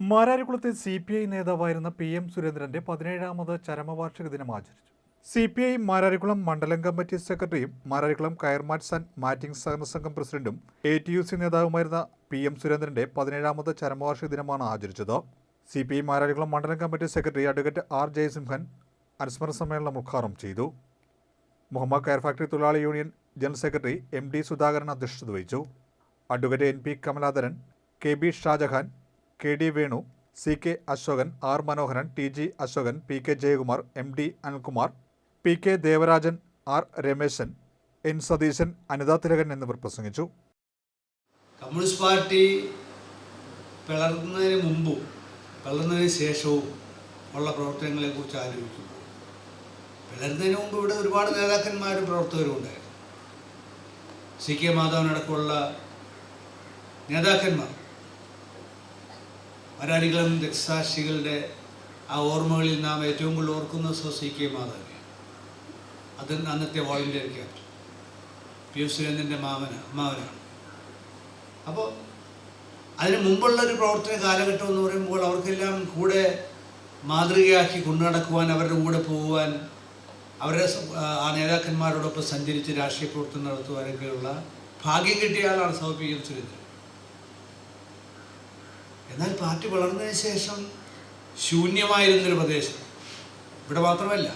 മാരാരിക്കുളത്തെ C P I നേതാവായിരുന്ന P M സുരേന്ദ്രന്റെ പതിനേഴാമത് ചരമവാർഷിക ദിനം ആചരിച്ചു. സി പി ഐ മാരാരിക്കുളം മണ്ഡലം കമ്മിറ്റി സെക്രട്ടറിയും മാരാരിക്കുളം കയർമാറ്റ്സ് ആൻഡ് മാറ്റിംഗ് സഹകരണ സംഘം പ്രസിഡന്റും എ ടി യു സി നേതാവുമായിരുന്ന പി എം സുരേന്ദ്രന്റെ പതിനേഴാമത് ചരമവാർഷിക ദിനമാണ് ആചരിച്ചത്. സി പി ഐ മാരാരിക്കുളം മണ്ഡലം committee secretary advocate R Jayasimhan അനുസ്മരണ സമ്മേളനം ഉദ്ഘാടനം ചെയ്തു. മുഹമ്മദ് കയർ ഫാക്ടറി തൊഴിലാളി union general secretary M D Sudhakaran അധ്യക്ഷത വഹിച്ചു. Advocate N P Kamaladharan K B Shajahan K D Venu C K Ashokan R Manoharan T G Ashokan P K Jayakumar M D Anilkumar P K Devarajan R Rameshan N Satheeshan Anitha Thilakan എന്നിവർ പ്രസംഗിച്ചു. Communist party പിളർന്നതിന് മുമ്പും പിളർന്നതിന് ശേഷവും ഉള്ള പ്രവർത്തനങ്ങളെക്കുറിച്ച് ആലോചിക്കുമ്പോൾ പിളർന്നതിന് മുമ്പ് ഇവിടെ ഒരുപാട് നേതാക്കന്മാരും പ്രവർത്തകരും ഉണ്ടായിരുന്നു. സി കെ മാധവനടക്കമുള്ള നേതാക്കന്മാർ മലയാളികളും രക്തസാക്ഷികളുടെ ആ ഓർമ്മകളിൽ നാം ഏറ്റവും കൂടുതൽ ഓർക്കുന്നത് സോ കെ മാധവനെ. അത് അന്നത്തെ വോളണ്ടിയർ ക്യാപ്റ്റൻ. പി എസ് സുരേന്ദ്രന്റെ മാമന അമ്മാവനാണ് അപ്പോൾ അതിന് മുമ്പുള്ള ഒരു പ്രവർത്തന കാലഘട്ടം എന്ന് പറയുമ്പോൾ അവർക്കെല്ലാം കൂടെ മാതൃകയാക്കി കൊണ്ടുനടക്കുവാൻ അവരുടെ കൂടെ പോകുവാൻ അവരുടെ ആ നേതാക്കന്മാരോടൊപ്പം സഞ്ചരിച്ച് രാഷ്ട്രീയ പ്രവർത്തനം നടത്തുവാനൊക്കെയുള്ള ഭാഗ്യം കിട്ടിയ ആളാണ് സൗ സുരേന്ദ്രൻ. എന്നാൽ പാർട്ടി വളർന്നതിന് ശേഷം ശൂന്യമായിരുന്നൊരു പ്രദേശം. ഇവിടെ മാത്രമല്ല.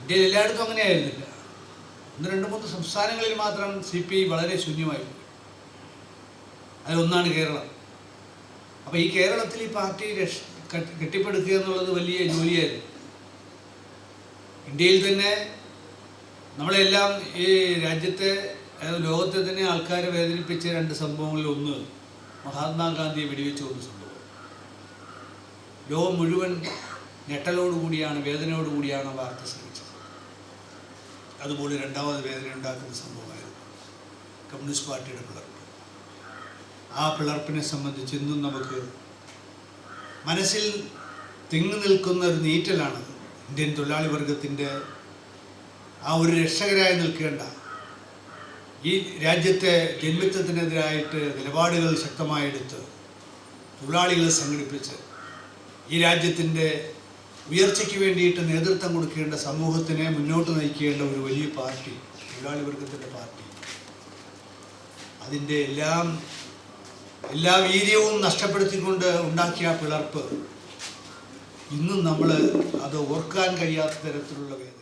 ഇന്ത്യയിൽ എല്ലായിടത്തും അങ്ങനെയായിരുന്നില്ല. ഒന്ന് രണ്ട് മൂന്ന് സംസ്ഥാനങ്ങളിൽ മാത്രം സി പി ഐ വളരെ ശൂന്യമായി പോയി. അതിലൊന്നാണ് കേരളം. അപ്പോൾ ഈ കേരളത്തിൽ ഈ പാർട്ടി രക്ഷ കെട്ടിപ്പടുക്കുക എന്നുള്ളത് വലിയ ജോലിയായിരുന്നു. ഇന്ത്യയിൽ തന്നെ നമ്മളെല്ലാം ഈ രാജ്യത്തെ അതായത് ലോകത്തെ തന്നെ ആൾക്കാരെ വേദനിപ്പിച്ച രണ്ട് സംഭവങ്ങളിൽ ഒന്ന് മഹാത്മാഗാന്ധിയെ വെടിവെച്ച് ഒരു സംഭവം. ലോകം മുഴുവൻ ഞെട്ടലോടുകൂടിയാണ് വേദനയോടുകൂടിയാണ് വാർത്ത ശ്രമിച്ചത് അതുപോലെ രണ്ടാമത് വേദന ഉണ്ടാക്കുന്ന സംഭവമായിരുന്നു. കമ്മ്യൂണിസ്റ്റ് പാർട്ടിയുടെ പിളർപ്പ്. ആ പിളർപ്പിനെ സംബന്ധിച്ച് ഇന്നും നമുക്ക് മനസ്സിൽ തിങ്ങി നിൽക്കുന്ന ഒരു നീറ്റലാണ് ഇന്ത്യൻ തൊഴിലാളി വർഗത്തിന്റെ ആ ഒരു രക്ഷകരായി നിൽക്കേണ്ട ഈ രാജ്യത്തെ ജന്മിത്വത്തിനെതിരായിട്ട് നിലപാടുകൾ ശക്തമായെടുത്ത് തൊഴിലാളികളെ സംഘടിപ്പിച്ച് ഈ രാജ്യത്തിന്റെ ഉയർച്ചയ്ക്ക് വേണ്ടിയിട്ട് നേതൃത്വം കൊടുക്കേണ്ട സമൂഹത്തിനെ മുന്നോട്ട് നയിക്കേണ്ട ഒരു വലിയ പാർട്ടി തൊഴിലാളി വർഗത്തിന്റെ പാർട്ടി. അതിന്റെ എല്ലാം എല്ലാ വീര്യവും നഷ്ടപ്പെടുത്തിക്കൊണ്ട് ഉണ്ടാക്കിയ പിളർപ്പ് ഇന്നും നമ്മൾ അത് ഓർക്കാൻ കഴിയാത്ത തരത്തിലുള്ള വേദന.